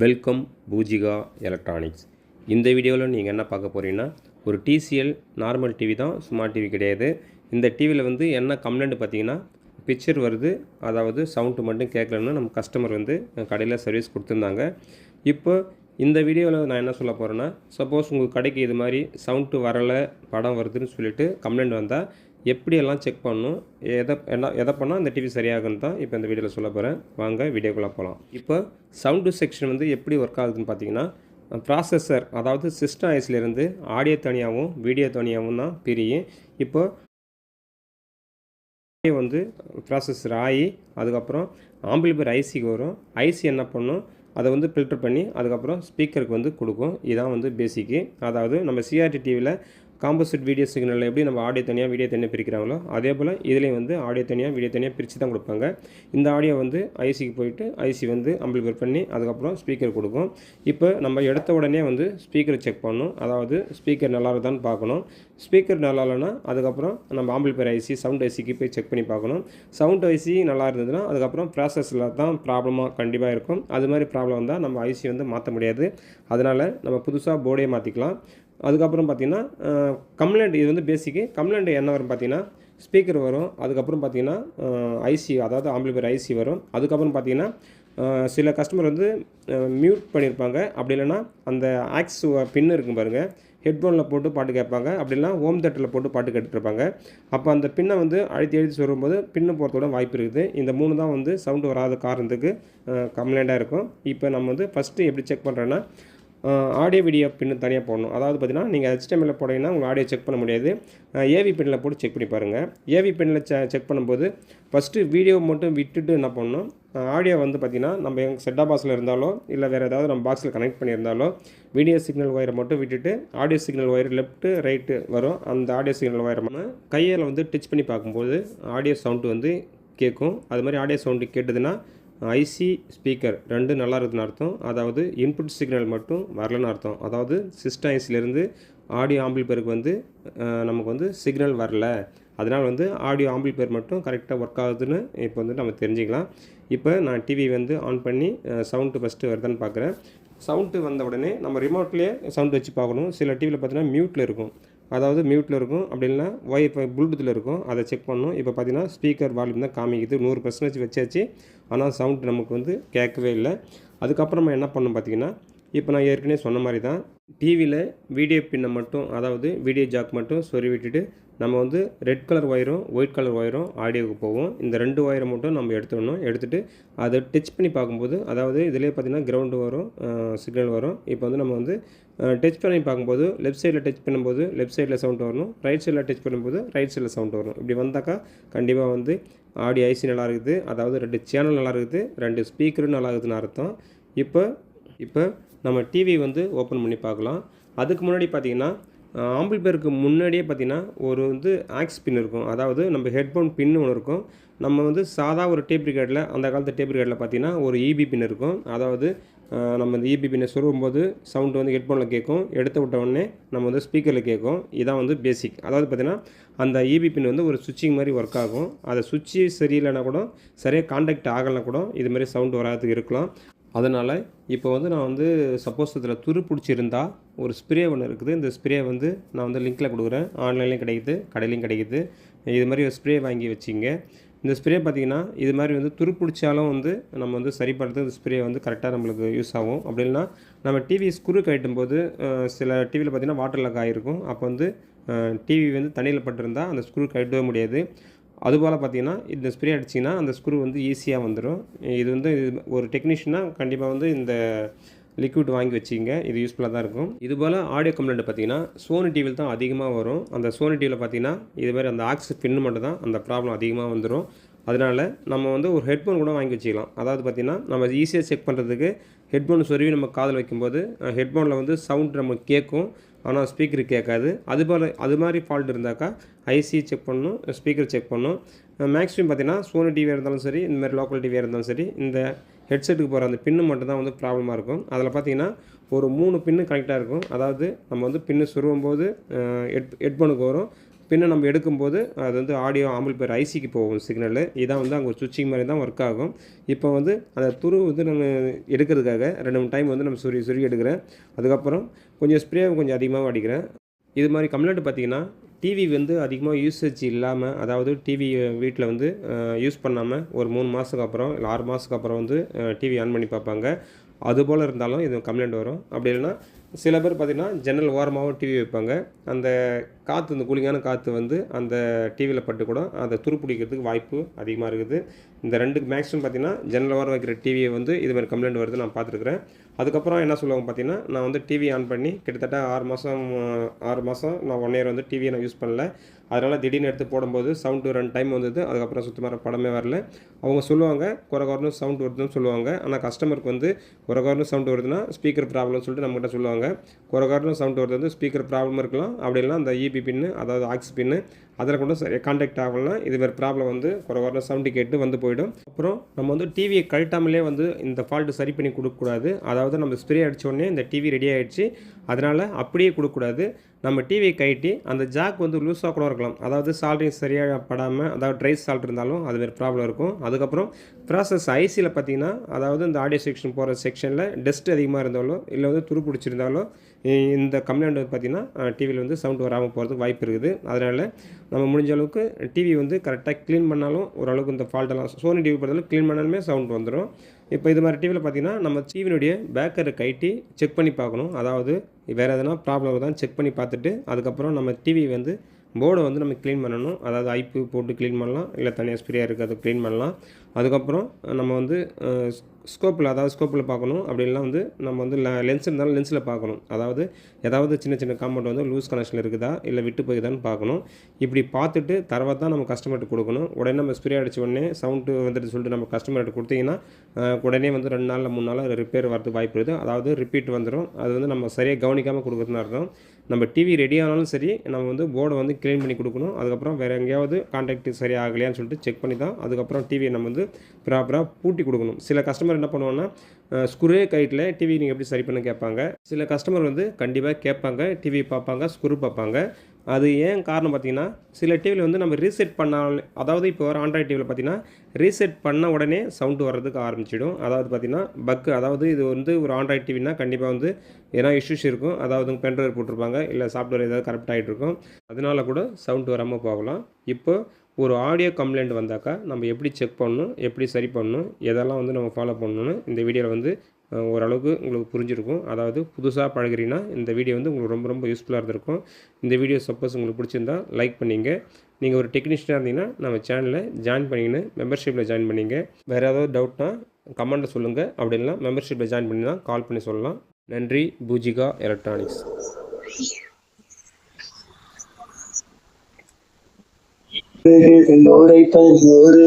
Welcome Poojika electronics. இந்த வீடியோவில் நீங்கள் என்ன பார்க்க போகிறீங்கன்னா ஒரு டிசிஎல் நார்மல் டிவி தான் ஸ்மார்ட் டிவி கிடையாது. இந்த டிவியில் வந்து என்ன கம்ப்ளைண்ட் பார்த்தீங்கன்னா பிக்சர் வருது அதாவது சவுண்டு மட்டும் கேட்கலன்னு நம்ம கஸ்டமர் வந்து கடையில் சர்வீஸ் கொடுத்துருந்தாங்க. இப்போ இந்த வீடியோவில் நான் என்ன சொல்ல போகிறேன்னா சப்போஸ் உங்கள் கடைக்கு இது மாதிரி சவுண்டு வரலை படம் வருதுன்னு சொல்லிட்டு கம்ப்ளைண்ட் வந்தால் எப்படியெல்லாம் செக் பண்ணணும் எதை என்ன எதை பண்ணால் இந்த டிவி சரியாகுன்னு தான் இப்போ இந்த வீடியோவில் சொல்ல போகிறேன் வாங்க வீடியோக்குள்ளே போகலாம் இப்போ சவுண்டு செக்ஷன் வந்து எப்படி ஒர்க் ஆகுதுன்னு பார்த்தீங்கன்னா ப்ராசஸர் அதாவது சிஸ்டம் ஐஸ்லேருந்து ஆடியோ தனியாகவும் வீடியோ தனியாகவும் தான் பிரியும். இப்போ ஆடியோ வந்து ப்ராசஸர் ஆகி அதுக்கப்புறம் ஆம்பிளிபர் ஐசிக்கு வரும். ஐசி என்ன பண்ணும்? அதை வந்து ஃபில்டர் பண்ணி அதுக்கப்புறம் ஸ்பீக்கருக்கு வந்து கொடுக்கும். இதான் வந்து பேசிக்கு அதாவது நம்ம சிஆர்டி டிவியில் காம்போசிட் வீடியோ சிக்னலில் எப்படி நம்ம ஆடியோ தனியாக வீடியோ தனியாக பிரிக்கிறாங்களோ அதே போல் இதுலேயும் வந்து ஆடியோ தனியாக வீடியோ தனியாக பிரித்து தான் கொடுப்பாங்க. இந்த ஆடியோ வந்து ஐசிக்கு போயிட்டு ஐசி வந்து அம்பிளிஃபர் பண்ணி அதுக்கப்புறம் ஸ்பீக்கர் கொடுக்கும். இப்போ நம்ம எடுத்த உடனே வந்து ஸ்பீக்கரை செக் பண்ணணும். அதாவது ஸ்பீக்கர் நல்லா இருக்குதான்னு பார்க்கணும். ஸ்பீக்கர் நல்லா இல்லைன்னா அதுக்கப்புறம் நம்ம ஆம்பிளிஃபர் ஐசி சவுண்ட் ஐசிக்கு போய் செக் பண்ணி பார்க்கணும். சவுண்ட் ஐசி நல்லா இருந்ததுன்னா அதுக்கப்புறம் ப்ராசஸில் தான் ப்ராப்ளமாக கண்டிப்பாக இருக்கும். அது மாதிரி ப்ராப்ளம் வந்தால் நம்ம ஐசி வந்து மாற்ற முடியாது. அதனால் நம்ம புதுசாக போர்டே மாற்றிக்கலாம் அதுக்கப்புறம் பார்த்திங்கன்னா கம்ப்ளைண்ட் இது வந்து பேசிக்கு கம்ப்ளைண்ட் என்ன வரும் பார்த்தீங்கன்னா ஸ்பீக்கர் வரும். அதுக்கப்புறம் பார்த்தீங்கன்னா ஐசி அதாவது ஆம்பிளிபர் ஐசி வரும். அதுக்கப்புறம் பார்த்தீங்கன்னா சில கஸ்டமர் வந்து மியூட் பண்ணியிருப்பாங்க. அப்படி இல்லைன்னா அந்த ஆக்ஸ் பின்னு இருக்கும் பாருங்கள் ஹெட்ஃபோனில் போட்டு பாட்டு கேட்பாங்க. அப்படி இல்லைனா ஹோம் தேட்டரில் போட்டு பாட்டு கேட்டுருப்பாங்க அப்போ அந்த பின்னை வந்து அழுத்தி அழுத்தி சொல்லும்போது பின்னு போகிறதோட வாய்ப்பு இருக்குது. இந்த மூணு தான் வந்து சவுண்டு வராத காரணத்துக்கு கம்ப்ளைண்ட்டாக இருக்கும். இப்போ நம்ம வந்து ஃபஸ்ட்டு எப்படி செக் பண்ணுறோன்னா ஆடியோ வீடியோ பின்னு தனியாக போடணும். அதாவது பார்த்தீங்கன்னா நீங்கள் ஹெச்டிஎம்எல்ல போனீங்கன்னா உங்கள் ஆடியோ செக் பண்ண முடியாது. ஏவி பின்னில் போட்டு செக் பண்ணி பாருங்கள் ஏவி பின்னில் செக் பண்ணும்போது ஃபஸ்ட்டு வீடியோ மட்டும் விட்டுட்டு என்ன பண்ணணும்? ஆடியோ வந்து பார்த்திங்கன்னா நம்ம எங்கள் செட்டா பாக்ஸில் இருந்தாலோ இல்லை வேறு ஏதாவது நம்ம பாக்ஸில் கனெக்ட் பண்ணியிருந்தாலோ வீடியோ சிக்னல் ஒயரை மட்டும் விட்டுட்டு audio signal wire left right வரும். அந்த ஆடியோ சிக்னல் ஒயரை நம்ம கையில் வந்து டச் பண்ணி பார்க்கும்போது ஆடியோ சவுண்டு வந்து கேட்கும். அது மாதிரி ஆடியோ சவுண்டு கேட்டதுன்னா ஐசி ஸ்பீக்கர் ரெண்டு நல்லா இருக்குதுன்னு அர்த்தம். அதாவது இன்புட் சிக்னல் மட்டும் வரலன்னு அர்த்தம். அதாவது சிஸ்டம் ஐஸ்லேருந்து ஆடியோ ஆம்பிள்பேருக்கு வந்து நமக்கு வந்து சிக்னல் வரல. அதனால் வந்து ஆடியோ ஆம்பிள்பேர் மட்டும் கரெக்டாக ஒர்க் ஆகுதுன்னு இப்போ வந்து நம்ம தெரிஞ்சுக்கலாம். இப்போ நான் டிவி வந்து ஆன் பண்ணி சவுண்டு ஃபஸ்ட்டு வருதான்னு பார்க்குறேன் சவுண்டு வந்த உடனே நம்ம ரிமோட்லேயே சவுண்ட் வச்சு பார்க்கணும். சில டிவியில் பார்த்தீங்கன்னா மியூட்டில் இருக்கும். அதாவது மியூட்டில் இருக்கும். அப்படி இல்லைனா ஒய் இப்போ ப்ளூடூத்தில் இருக்கும். அதை செக் பண்ணணும். இப்போ பார்த்தீங்கன்னா ஸ்பீக்கர் வால்யூம் தான் காமிக்குது. நூறு பர்சன்டேஜ் வச்சாச்சு. ஆனால் சவுண்ட் நமக்கு வந்து கேட்கவே இல்லை. அதுக்கப்புறமா என்ன பண்ணணும் பார்த்தீங்கன்னா இப்போ நான் ஏற்கனவே சொன்ன மாதிரி தான் டிவியில் வீடியோ பின்னை மட்டும் அதாவது வீடியோ ஜாக் மட்டும் சொறி விட்டுட்டு நம்ம வந்து ரெட் கலர் ஒயரும் ஒயிட் கலர் ஒயரும் ஆடியோவுக்கு போவோம். இந்த ரெண்டு ஒயரை மட்டும் நம்ம எடுத்துடணும். எடுத்துகிட்டு அதை டச் பண்ணி பார்க்கும்போது அதாவது இதிலே பார்த்திங்கன்னா கிரவுண்டு வரும் சிக்னல் வரும். இப்போ வந்து நம்ம வந்து டச் பண்ணி பார்க்கும்போது லெஃப்ட் சைடில் டச் பண்ணும்போது லெஃப்ட் சைடில் சவுண்ட் வரணும். ரைட் சைடில் டச் பண்ணும்போது ரைட் சைடில் சவுண்ட் வரணும். இப்படி வந்தாக்கா கண்டிப்பாக வந்து ஆடியோ ஐசி நல்லா இருக்குது. அதாவது ரெண்டு சேனல் நல்லா இருக்குது. ரெண்டு ஸ்பீக்கரும் நல்லா இருக்குதுன்னு அர்த்தம். இப்போ இப்போ நம்ம டிவி வந்து ஓப்பன் பண்ணி பார்க்கலாம். அதுக்கு முன்னாடி பார்த்திங்கன்னா ஆம்பிள் பேருக்கு முன்னாடியே பார்த்திங்கன்னா ஒரு வந்து ஆக்ஸ் பின் இருக்கும். அதாவது நம்ம ஹெட்ஃபோன் பின்னு ஒன்று இருக்கும். நம்ம வந்து சாதா ஒரு டேப் ரிகார்டில் அந்த காலத்து டேப் ரிகார்டில் பார்த்திங்கன்னா ஒரு இபி பின் இருக்கும். அதாவது நம்ம இந்த இபி பின்னை சொருகும்போது சவுண்டு வந்து ஹெட்ஃபோனில் கேட்கும். எடுத்து விட்ட உடனே நம்ம வந்து ஸ்பீக்கரில் கேட்கும். இதான் வந்து பேசிக் அதாவது பார்த்திங்கன்னா அந்த இபி பின் வந்து ஒரு சுவிட்சிங் மாதிரி ஒர்க் ஆகும். அதை சுவிட்சு சரியில்லைனா கூட சரியாக காண்டாக்ட் ஆகலைனா கூட இது மாதிரி சவுண்டு வராதுக்கு இருக்கலாம். அதனால் இப்போ வந்து நான் வந்து சப்போஸ் இதில் துரு பிடிச்சிருந்தா ஒரு ஸ்ப்ரே ஒன்று இருக்குது. இந்த ஸ்ப்ரே வந்து நான் வந்து லிங்க்கில் கொடுக்குறேன். ஆன்லைன்லேயும் கிடைக்குது கடையிலையும் கிடைக்குது. இது மாதிரி ஒரு ஸ்ப்ரே வாங்கி வச்சிங்க. இந்த ஸ்ப்ரே பார்த்திங்கன்னா இது மாதிரி வந்து துரு பிடிச்சாலும் வந்து நம்ம வந்து சரி பண்ணுறதுக்கு இந்த ஸ்ப்ரே வந்து கரெக்டாக நம்மளுக்கு யூஸ் ஆகும். அப்படி இல்லைனா நம்ம டிவி ஸ்க்ரூ கட்டும் போது சில டிவியில் பார்த்திங்கன்னா வாட்டர் லாக் ஆகிருக்கும் அப்போ வந்து டிவி வந்து தண்ணியில் பட்டிருந்தால் அந்த ஸ்க்ரூ கட்டவே முடியாது. அதுபோல் பார்த்தீங்கன்னா இந்த ஸ்ப்ரே அடிச்சிங்கன்னா அந்த ஸ்க்ரூ வந்து ஈஸியாக வந்துடும் இது வந்து ஒரு டெக்னீஷியனாக கண்டிப்பாக வந்து இந்த லிக்விட் வாங்கி வச்சிங்க இது யூஸ்ஃபுல்லாக தான் இருக்கும். இது போல் ஆடியோ கம்ப்ளைண்ட் பார்த்தீங்கன்னா சோனி டிவியில் தான் அதிகமாக வரும். அந்த சோனி டிவியில் பார்த்தீங்கன்னா இது மாதிரி அந்த ஆக்சஸ் பின்னு மட்டும் தான் அந்த ப்ராப்ளம் அதிகமாக வந்துடும் அதனால் நம்ம வந்து ஒரு ஹெட்ஃபோன் கூட வாங்கி வச்சுக்கலாம். அதாவது பார்த்திங்கன்னா நம்ம ஈஸியாக செக் பண்ணுறதுக்கு ஹெட்ஃபோன் சொருவி நம்ம காதில் வைக்கும்போது ஹெட்ஃபோனில் வந்து சவுண்ட் நம்ம கேட்கும். ஆனால் ஸ்பீக்கர் கேட்காது. அது போல் அது மாதிரி ஃபால்ட் இருந்தாக்கா ஐசி செக் பண்ணணும் ஸ்பீக்கர் செக் பண்ணணும். மேக்ஸிமம் பார்த்திங்கன்னா சோனி டிவியாக இருந்தாலும் சரி இந்த மாதிரி லோக்கல் டிவியாக இருந்தாலும் சரி இந்த ஹெட்செட்டுக்கு போகிற அந்த பின்னு மட்டும் தான் வந்து ப்ராப்ளமாக இருக்கும். அதில் பார்த்தீங்கன்னா ஒரு மூணு பின்னு கனெக்டாக இருக்கும். அதாவது நம்ம வந்து பின்னு சுருவும் போது ஹெட் ஹெட்ஃபோனுக்கு வரும். பின்னை நம்ம எடுக்கும்போது அது வந்து ஆடியோ ஆம்பிள்பேர் ஐசிக்கு போகும் சிக்னல் இதான் வந்து அங்கே ஒரு சுவிட்சிங் மாதிரி தான் ஒர்க் ஆகும். இப்போ வந்து அந்த துரு வந்து நம்ம எடுக்கிறதுக்காக ரெண்டு மூணு டைம் வந்து நம்ம சுரி சுரி எடுக்கிறேன். அதுக்கப்புறம் கொஞ்சம் ஸ்ப்ரே கொஞ்சம் அதிகமாக அடிக்கிறேன். இது மாதிரி கம்ப்ளைண்ட் பார்த்தீங்கன்னா டிவி வந்து அதிகமாக யூசேஜ் இல்லாமல் அதாவது டிவி வீட்டில் வந்து யூஸ் பண்ணாமல் ஒரு மூணு மாதத்துக்கு அப்புறம் இல்லை ஆறு மாதத்துக்கு அப்புறம் வந்து டிவி ஆன் பண்ணி பார்ப்பாங்க. அதுபோல் இருந்தாலும் இது கம்ப்ளைண்ட் வரும். அப்படி இல்லைன்னா சில பேர் பார்த்திங்கன்னா ஜன்னல் ஓரமாகவும் டிவி வைப்பாங்க. அந்த காற்று இந்த கூலிங்கான காற்று வந்து அந்த டிவியில் பட்டு கூட அதை துருப்பிடிக்கிறதுக்கு வாய்ப்பு அதிகமாக இருக்குது. இந்த ரெண்டுக்கு மேக்ஸிமம் பார்த்திங்கன்னா ஜன்னல் ஓரம் வைக்கிற டிவியை வந்து இது மாதிரி கம்ப்ளைண்ட் வருது நான் பார்த்துருக்குறேன். அதுக்கப்புறம் என்ன சொல்லுவாங்க பார்த்தீங்கன்னா நான் வந்து டிவி ஆன் பண்ணி கிட்டத்தட்ட ஆறு மாதம் ஆறு மாதம் நான் ஒன் இயர் வந்து டிவியை நான் யூஸ் பண்ணல. அதனால் திடீர்னு எடுத்து போடும்போது சவுண்டு ரெண்டு டைம் வந்தது. அதுக்கப்புறம் சுத்தமாக படமே வரல. அவங்க சொல்லுவாங்க குறை குறைன்னு சவுண்ட் வருதுன்னு சொல்லுவாங்க. ஆனால் கஸ்டமருக்கு வந்து குறை குறைன்னு சவுண்ட் வருதுன்னா ஸ்பீக்கர் ப்ராப்ளம்னு சொல்லிட்டு நம்மகிட்ட சொல்லுவாங்க. குறை குறைன்னு சவுண்ட் வருது வந்து ஸ்பீக்கர் ப்ராப்ளம் இருக்கலாம். அப்படி இல்லைனா அந்த இபி பின்னு அதாவது ஆக்ஸ் பின்னு அதில் கூட சரியாக கான்டாக்ட் ஆகலாம் இது மாதிரி ப்ராப்ளம் வந்து குறை வர சவுண்டு கேட்டு வந்து போயிடும். அப்புறம் நம்ம வந்து டிவியை கழட்டாமலே வந்து இந்த ஃபால்ட்டு சரி பண்ணி கொடுக்கக்கூடாது. அதாவது நம்ம ஸ்ப்ரே அடிச்ச உடனே இந்த டிவி ரெடி ஆகிடுச்சு அதனால் அப்படியே கொடுக்கக்கூடாது. நம்ம டிவியை கழட்டி அந்த ஜாக் வந்து லூஸாக கூட இருக்கலாம். அதாவது சால்ட்ரிங் சரியாக படாமல் அதாவது ட்ரை சால்ட் இருந்தாலும் அது மாதிரி ப்ராப்ளம் இருக்கும். அதுக்கப்புறம் ப்ராசஸ் ஐசியில் பார்த்தீங்கன்னா அதாவது இந்த ஆடியோ செக்ஷன் போகிற செக்ஷனில் டஸ்ட் அதிகமாக இருந்தாலோ இல்லை வந்து துரு பிடிச்சிருந்தாலோ இந்த கம்ப்ளைண்ட் வந்து பார்த்திங்கன்னா டிவியில் வந்து சவுண்ட் வராமல் போகிறதுக்கு வாய்ப்பு இருக்குது. அதனால் நம்ம முடிஞ்ச அளவுக்கு டிவி வந்து கரெக்டாக க்ளீன் பண்ணாலும் ஓரளவுக்கு இந்த ஃபால்ட்டெல்லாம் சோனி டிவி பொறுத்தளவு க்ளீன் பண்ணாலுமே சவுண்ட் வந்துடும் இப்போ இது மாதிரி டிவியில் பார்த்தீங்கன்னா நம்ம டிவியினுடைய பேக்கரை கைட்டி செக் பண்ணி பார்க்கணும். அதாவது வேறு எதனா ப்ராப்ளம் தான் செக் பண்ணி பார்த்துட்டு அதுக்கப்புறம் நம்ம டிவி வந்து போர்டை வந்து நம்ம க்ளீன் பண்ணணும். அதாவது ஐப்பு போட்டு க்ளீன் பண்ணலாம். இல்லை தனியாக ஸ்ப்ரேயாக இருக்குது அதை க்ளீன் பண்ணலாம். அதுக்கப்புறம் நம்ம வந்து ஸ்கோப்பில் அதாவது ஸ்கோப்பில் பார்க்கணும். அப்படின்னா வந்து நம்ம வந்து லென்ஸ் இருந்தாலும் லென்ஸில் பார்க்கணும். அதாவது ஏதாவது சின்ன சின்ன காம்பவுண்ட் வந்து லூஸ் கனெக்ஷன் இருக்குதா? இல்லை விட்டு போகுதான்னு பார்க்கணும். இப்படி பார்த்துட்டு தரவா தான் நம்ம கஸ்டமர்கிட்ட கொடுக்கணும். உடனே நம்ம ஸ்ப்ரே அடித்த உடனே சவுண்டு வந்துட்டு சொல்லிட்டு நம்ம கஸ்டமர்கிட்ட கொடுத்தீங்கன்னா உடனே வந்து ரெண்டு நாளில் மூணு நாளில் ரிப்பேர் வரதுக்கு வாய்ப்பு இருக்குது. அதாவது ரிப்பீட் வந்துடும் அது வந்து நம்ம சரியாக கவனிக்காமல் கொடுக்குறதுனா அர்த்தம். நம்ம டிவி ரெடி ஆனாலும் சரி நம்ம வந்து போர்டை வந்து க்ளீன் பண்ணி கொடுக்கணும். அதுக்கப்புறம் வேறு எங்கேயாவது கான்டாக்ட் சரியாகலையான்னு சொல்லிட்டு செக் பண்ணி தான் அதுக்கப்புறம் டிவியை நம்ம வந்து ப்ராப்பராக பூட்டி கொடுக்கணும். சில கஸ்டமர் என்ன பண்ணுவாங்கன்னா ஸ்குரே கைட்டில் டிவி நீங்கள் எப்படி சரி பண்ண கேட்பாங்க. சில கஸ்டமர் வந்து கண்டிப்பாக கேட்பாங்க டிவி பார்ப்பாங்க ஸ்க்ரூ பார்ப்பாங்க. அது ஏன் காரணம் பார்த்தீங்கன்னா சில டிவியில் வந்து நம்ம ரீசெட் பண்ணால் அதாவது இப்போ வர ஆண்ட்ராய்ட் டிவியில் பார்த்தீங்கன்னா ரீசெட் பண்ண உடனே சவுண்டு வர்றதுக்கு ஆரம்பிச்சிடும். அதாவது பார்த்தீங்கன்னா பக்கு அதாவது இது வந்து ஒரு ஆண்ட்ராய்ட் டிவினா கண்டிப்பாக வந்து ஏன்னா இஷ்யூஸ் இருக்கும். அதாவது பென்ட்ரைவ் போட்டிருப்பாங்க இல்லை சாஃப்ட்வேர் ஏதாவது கரெக்ட் ஆகிட்டு இருக்கும் அதனால கூட சவுண்டு வராமல் போகலாம். இப்போ ஒரு ஆடியோ கம்ப்ளைண்ட் வந்தாக்கா நம்ம எப்படி செக் பண்ணணும் எப்படி சரி பண்ணணும் எதெல்லாம் வந்து நம்ம ஃபாலோ பண்ணணும்னு இந்த வீடியோவில் வந்து ஓரளவுக்கு உங்களுக்கு புரிஞ்சிருக்கும். அதாவது புதுசாக பழகுறீங்கன்னா இந்த வீடியோ வந்து உங்களுக்கு ரொம்ப ரொம்ப யூஸ்ஃபுல்லாக இருந்திருக்கும். இந்த வீடியோ சப்போஸ் உங்களுக்கு பிடிச்சிருந்தா லைக் பண்ணிங்க. நீங்கள் ஒரு டெக்னீஷியனாக இருந்தீங்கன்னா நம்ம சேனலில் ஜாயின் பண்ணிங்கன்னு மெம்பர்ஷிப்பில் ஜாயின் பண்ணிங்க. வேறு ஏதாவது டவுட்னா கமெண்ட்டில் சொல்லுங்கள் அப்படி மெம்பர்ஷிப்பில் ஜாயின் பண்ணி தான் கால் பண்ணி சொல்லலாம். நன்றி. பூஜிகா எலக்ட்ரானிக்ஸ் உரைப்பது ஒரு